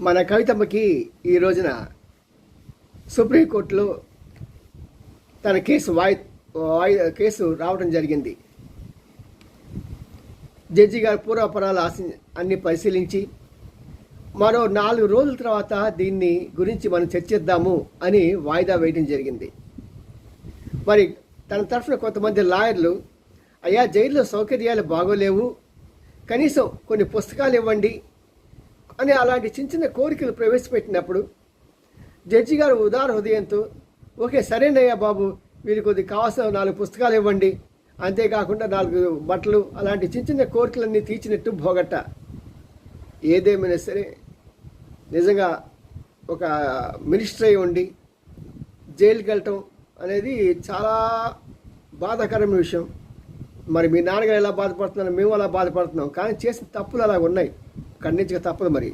మన కవితమ్మకి ఈ రోజున సుప్రీంకోర్టులో తన కేసు వాయి వాయి కేసు రావడం జరిగింది. జడ్జి గారు పూర్వపరాలు ఆశ అన్ని పరిశీలించి మరో నాలుగు రోజుల తర్వాత దీన్ని గురించి మనం చర్చిద్దాము అని వాయిదా వేయడం జరిగింది. మరి తన తరఫున కొంతమంది లాయర్లు అయ్యా జైల్లో సౌకర్యాలు బాగోలేవు. కనీసం కొన్ని పుస్తకాలు ఇవ్వండి. అని అలాంటి చిన్న చిన్న కోరికలు ప్రవేశపెట్టినప్పుడు జడ్జి గారు ఉదార హృదయంతో ఓకే సరేనయ్యా బాబు వీరికి కొద్ది కావాల్సిన నాలుగు పుస్తకాలు ఇవ్వండి. అంతేకాకుండా నాలుగు బట్టలు అలాంటి చిన్న చిన్న కోరికలన్నీ తీర్చినట్టు భోగట్ట. ఏదేమైనా సరే నిజంగా ఒక మినిస్టర్ అయి ఉండి జైలుకి వెళ్ళటం అనేది చాలా బాధాకరమైన విషయం. మరి మీ నాన్నగారు ఎలా బాధపడుతున్నారు? మేము అలా బాధపడుతున్నాం. కానీ చేసిన తప్పులు అలా ఉన్నాయి ఖండించక తప్పదు మరి.